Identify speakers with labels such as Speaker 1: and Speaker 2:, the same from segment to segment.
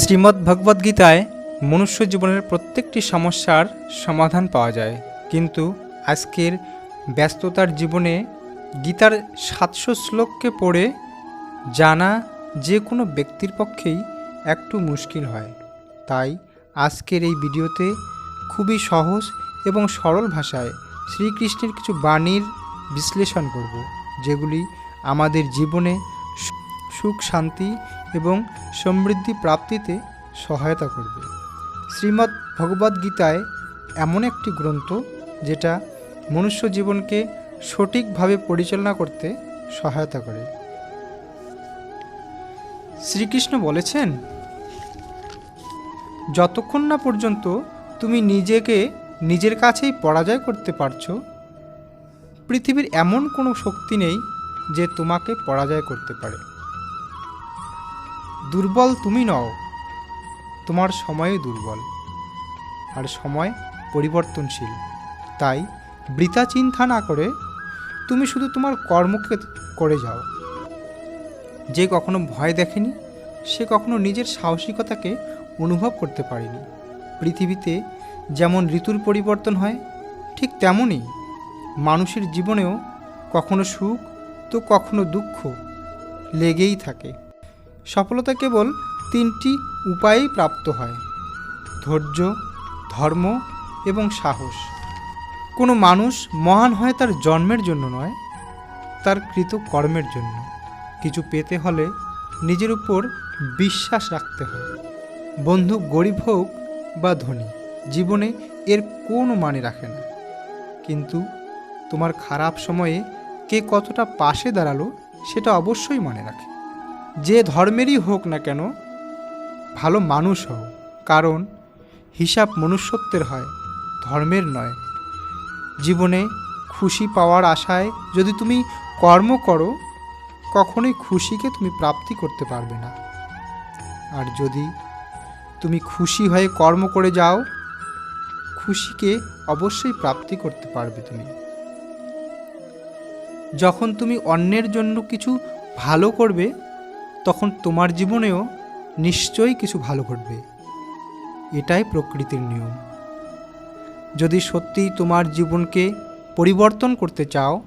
Speaker 1: শ্রীমদ্ ভগবদ্গীতায় মনুষ্য জীবনের প্রত্যেকটি সমস্যার সমাধান পাওয়া যায়। কিন্তু আজকের ব্যস্ততার জীবনে গীতার সাতশো শ্লোককে পড়ে জানা যে কোনো ব্যক্তির পক্ষেই একটু মুশকিল হয়। তাই আজকের এই ভিডিওতে খুবই সহজ এবং সরল ভাষায় শ্রীকৃষ্ণের কিছু বাণীর বিশ্লেষণ করব, যেগুলি আমাদের জীবনে সুখ, শান্তি এবং সমৃদ্ধি প্রাপ্তিতে সহায়তা করবে। শ্রীমদ্ ভগবদ্গীতায় এমন একটি গ্রন্থ যেটা মনুষ্য জীবনকে সঠিকভাবে পরিচালনা করতে সহায়তা করে। শ্রীকৃষ্ণ বলেছেন, যতক্ষণ না পর্যন্ত তুমি নিজেকে নিজের কাছেই পরাজয় করতে পারছ, পৃথিবীর এমন কোনো শক্তি নেই যে তোমাকে পরাজয় করতে পারে। দুর্বল তুমি নও। তোমার সময়ই দুর্বল। আর সময় পরিবর্তনশীল। তাই বৃথা চিন্তা না করে তুমি শুধু তোমার কর্মকে করে যাও। যে কখনো ভয় দেখেনি, সে কখনো নিজের সাহসিকতাকে অনুভব করতে পারেনি। পৃথিবীতে যেমন ঋতুর পরিবর্তন হয়, ঠিক তেমনই মানুষের জীবনেও কখনো সুখ তো কখনো দুঃখ লেগেই থাকে। সফলতা কেবল তিনটি উপায়েই প্রাপ্ত হয়, ধৈর্য, ধর্ম এবং সাহস। কোনো মানুষ মহান হয় তার জন্মের জন্য নয়, তার কৃত কর্মের জন্য। কিছু পেতে হলে নিজের উপর বিশ্বাস রাখতে হয়। বন্ধু গরিব হোক বা ধনী, জীবনে এর কোনো মানে রাখে না। কিন্তু তোমার খারাপ সময়ে কে কতটা পাশে দাঁড়াল, সেটা অবশ্যই মনে রাখে। যে ধর্মেরই হোক না কেন, ভালো মানুষ হও। কারণ হিসাব মনুষ্যত্বের হয়, ধর্মের নয়। জীবনে খুশি পাওয়ার আশায় যদি তুমি কর্ম করো, কখনোই খুশিকে তুমি প্রাপ্তি করতে পারবে না। আর যদি তুমি খুশি হয়ে কর্ম করে যাও, খুশিকে অবশ্যই প্রাপ্তি করতে পারবে তুমি। যখন তুমি অন্যের জন্য কিছু ভালো করবে তখন তোমার জীবনেও নিশ্চয়ই কিছু ভালো ঘটবে। এটাই প্রকৃতির নিয়ম। যদি সত্যিই তোমার জীবনকে পরিবর্তন করতে চাও,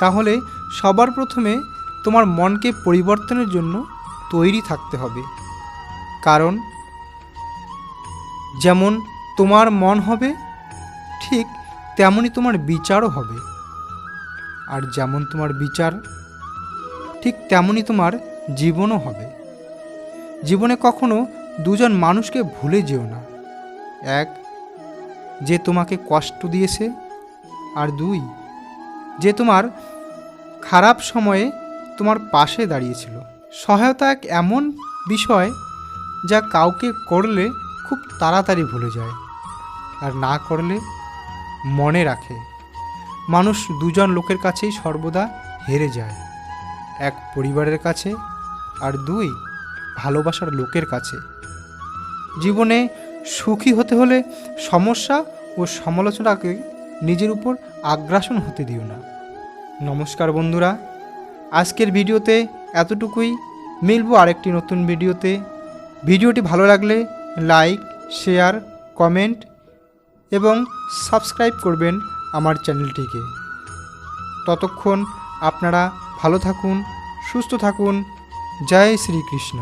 Speaker 1: তাহলে সবার প্রথমে তোমার মনকে পরিবর্তনের জন্য তৈরি থাকতে হবে। কারণ, যেমন তোমার মন হবে, ঠিক তেমনই তোমার বিচারও হবে। আর যেমন তোমার বিচার, ঠিক তেমনই তোমার জীবনও হবে। জীবনে কখনো দুজন মানুষকে ভুলে যেও না। এক, যে তোমাকে কষ্ট দিয়েছে। আর দুই, যে তোমার খারাপ সময়ে তোমার পাশে দাঁড়িয়েছিল। সহায়তা এক এমন বিষয় যা কাউকে করলে খুব তাড়াতাড়ি ভুলে যায় আর না করলে মনে রাখে। মানুষ দুজন লোকের কাছেই সর্বদা হেরে যায়। এক পরিবারের কাছে আর দুই, ভালোবাসার লোকের কাছে। জীবনে সুখী হতে হলে সমস্যা ও সমালোচনাকে নিজের উপর আগ্রাসন হতে দিও না। নমস্কার বন্ধুরা, আজকের ভিডিওতে এতটুকুই। মিলবো আরেকটি নতুন ভিডিওতে। ভিডিওটি ভালো লাগলে লাইক, শেয়ার, কমেন্ট এবং সাবস্ক্রাইব করবেন আমার চ্যানেলটিকে। ততক্ষণ আপনারা ভালো থাকুন, সুস্থ থাকুন জয় শ্রীকৃষ্ণ